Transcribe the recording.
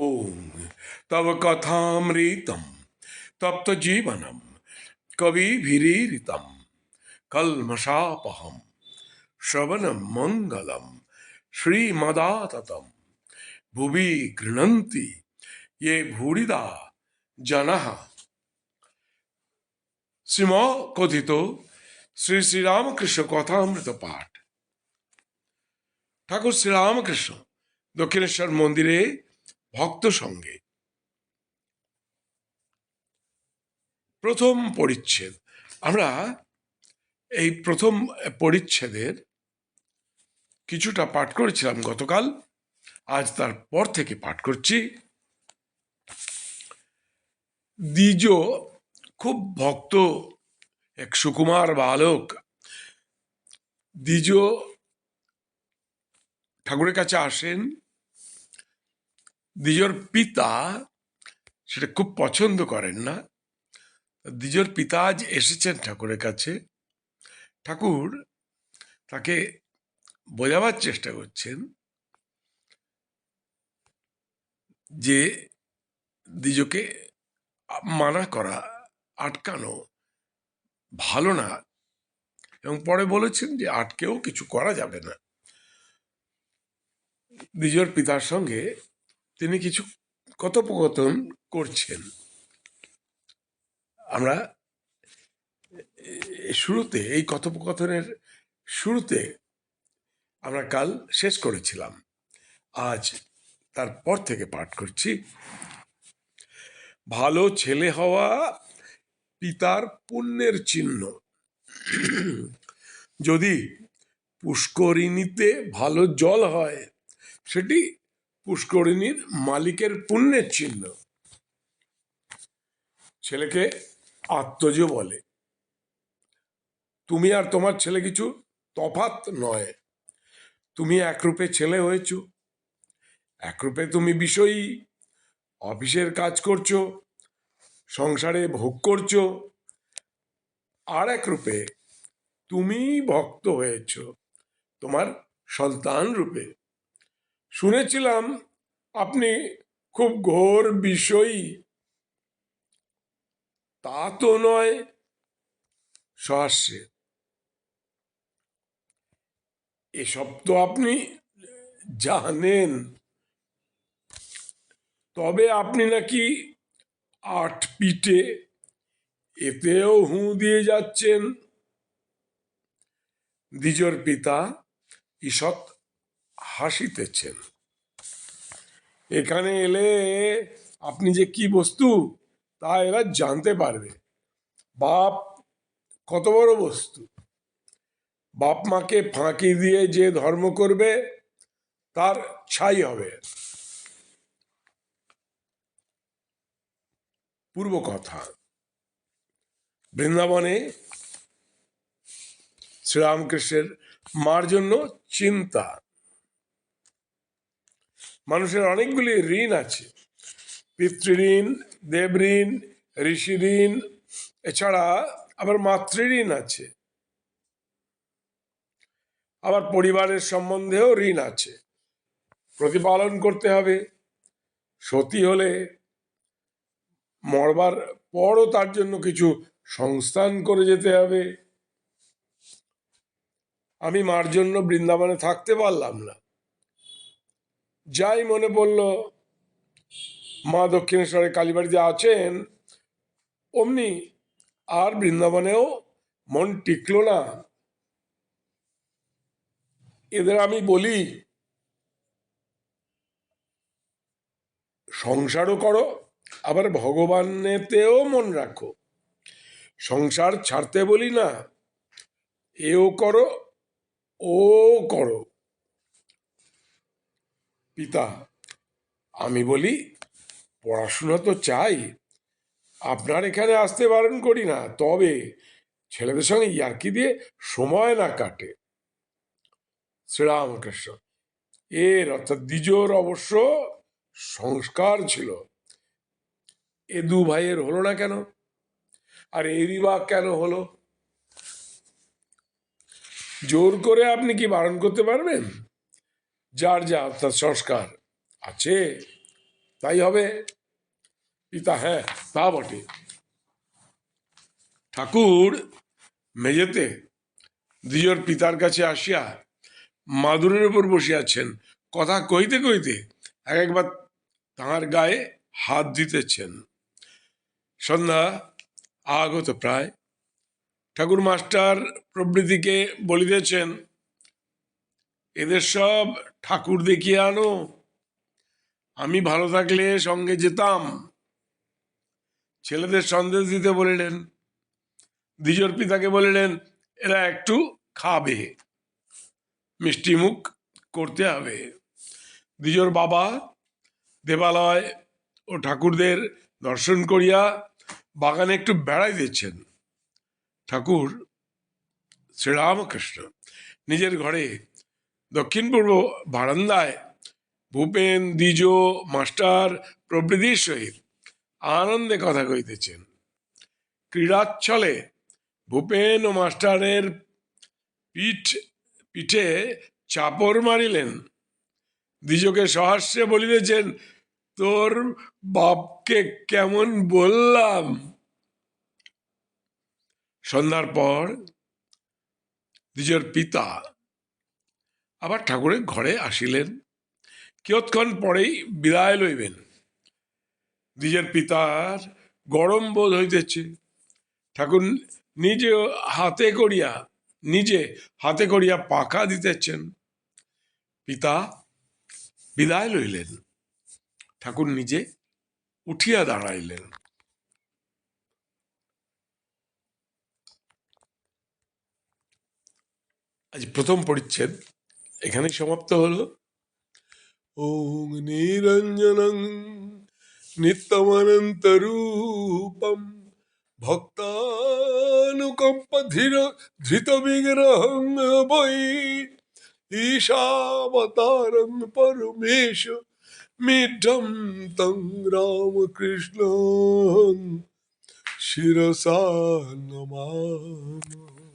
ॐ तव कथामृतं तप्तजीवनं कविभिरीरितं कल्मषापहं श्रवणं मङ्गलं श्रीमदाततं भुवि गृह्णन्ति ये भूरिदा जनः শ্রীম কথিত শ্রী শ্রীরামকৃষ্ণ কথামৃত পাঠ ঠাকুর শ্রীরামকৃষ্ণ দক্ষিণেশ্বর মন্দিরে ভক্ত সঙ্গে। প্রথম পরিচ্ছেদ। আমরা এই প্রথম পরিচ্ছেদের কিছুটা পাঠ করেছিলাম গতকাল। আজ তার পর থেকে পাঠ করছি। দ্বিজ খুব ভক্ত, এক সুকুমার বালক। দ্বিজ ঠাকুরের কাছে আসেন। দ্বিজর পিতা সেটা খুব পছন্দ করেন না। দ্বিজর পিতা আজ এসেছেন ঠাকুরের কাছে। ঠাকুর তাকে বোঝাবার চেষ্টা করছেন যে দ্বিজকে মানা করা, আটকানো ভালো না এবং পরে বলেছেন যে আটকেও কিছু করা যাবে না। দ্বিজর পিতার সঙ্গে তিনি কিছু কথোপকথন করছেন। আমরা শুরুতে, এই কথোপকথনের শুরুতে আমরা কাল শেষ করেছিলাম। আজ তারপর থেকে পাঠ করছি। ভালো ছেলে হওয়া পিতার পুণ্যের চিহ্ন। যদি পুষ্করিণীতে ভালো জল হয়, সেটি পুষ্করিণীর মালিকের পুণ্যের চিহ্ন। ছেলেকে আত্মজ বলে। তুমি আর তোমার ছেলে কিছু তফাত নয়। তুমি একরূপে ছেলে হয়েছ। একরূপে তুমি বিষয়ী। অফিসের কাজ করছ। সংসারে ভোগ করছ। আর এক রূপে তুমি ভক্ত হয়েছ। তোমার সন্তান রূপে। শুনেছিলাম আপনি খুব ঘোর বিষয়ী। তা তো নয় সহাস্যে এসব তো আপনি জানেন। তবে আপনি নাকি আট পিঠে এতেও হুঁ দিয়ে যাচ্ছেন। দ্বিজর পিতা ঈষৎ হাসিতেছেন এখানে এলে আপনি যে কি বস্তু, তা এরা জানতে পারবে। বাপ কত বড় বস্তু। বাপ মাকে ফাঁকি দিয়ে যে ধর্ম করবে, তার ছাই হবে। পূর্ব কথা, বৃন্দাবনে শ্রীরামকৃষ্ণের মার জন্য চিন্তা। মানুষের অনেকগুলি ঋণ আছে। পিতৃঋণ, দেবঋণ ঋষি ঋণ এছাড়া আবার মাতৃঋণ আছে। আবার পরিবারের সম্বন্ধেও ঋণ আছে। প্রতিপালন করতে হবে। সতী হলে মরবার পরও তার জন্য কিছু সংস্থান করে যেতে হবে। আমি মার জন্য বৃন্দাবনে থাকতে পারলাম না। যাই মনে পড়ল, মা দক্ষিণেশ্বরে কালীবাড়িতে আছেন, অমনি আর বৃন্দাবনেও মন টিকলো না। এদের আমি বলি, সংসারও করো, আবার ভগবানেতেও মন রাখো। সংসার ছাড়তে বলি না, এও করো, ও করো। পিতা, আমি বলি, পড়াশোনা তো চাই। আপনার এখানে আসতে বারণ করি না, তবে ছেলেদের সঙ্গে ইয়ার্কি দিয়ে সময় না কাটে। শ্রীরামকৃষ্ণ, এর অর্থাৎ দ্বিজোর অবশ্য সংস্কার ছিল। এ দু ভাইয়ের হলো না কেন? আর এরই বা কেন হলো? জোর করে আপনি কি বারণ করতে পারবেন? যার যা অর্থাৎ সংস্কার আছে, তাই হবে। পিতা হ্যাঁ তা বটে। ঠাকুর মেঝেতে দ্বিজর পিতার কাছে আসিয়া মাদুরের উপর বসিয়াছেন। কথা কইতে কইতে এক একবার তাঁর গায়ে হাত দিতেছেন। সন্ধ্যা আগত প্রায়। ঠাকুর মাস্টার প্রভৃতিকে বলিতেছেন এদের সব ঠাকুর দেখিয়ে আনো। আমি ভালো থাকলে সঙ্গে যেতাম। ছেলেদের সন্দেশ দিতে বলিলেন, দ্বিজর পিতাকে বলিলেন, এরা একটু খাবে, মিষ্টি মুখ করতে হবে। দ্বিজর বাবা দেবালয় ও ঠাকুরদের দর্শন করিয়া বাগানে একটু বেড়াই দিচ্ছেন। ঠাকুর শ্রীরামকৃষ্ণ নিজের ঘরে দক্ষিণ পূর্ব বারান্দায় ভূপেন, দ্বিজ, মাস্টার প্রভৃতির সহিত আনন্দে কথা কইতেছেন ক্রীড়াচ্ছলে ভূপেন ও মাস্টারের পিঠ, পিঠে চাপর মারিলেন। দ্বিজকে সহাস্যে বলিতেছেন, তোর বাপকে কেমন বললাম? সন্ধ্যার পর দ্বিজর পিতা আবার ঠাকুরের ঘরে আসিলেন। কিয়ৎক্ষণ পরেই বিদায় লইবেন। নিজের পিতার গরম বোধ হইতেছে। ঠাকুর নিজে হাতে করিয়া, নিজে হাতে করিয়া পাখা দিতেছেন। পিতা বিদায় লইলেন। ঠাকুর নিজে উঠিয়া দাঁড়াইলেন। আজ প্রথম পরিচ্ছেদ। এখানেই সমাপ্ত হলো। ওং নিরঞ্জনং ভক্তানুকম্প ধীর ধৃত বিগ্রহং বৈ ঈশাবতারং পরমেশ মিঢম তং রামকৃষ্ণ শিরসা নমামः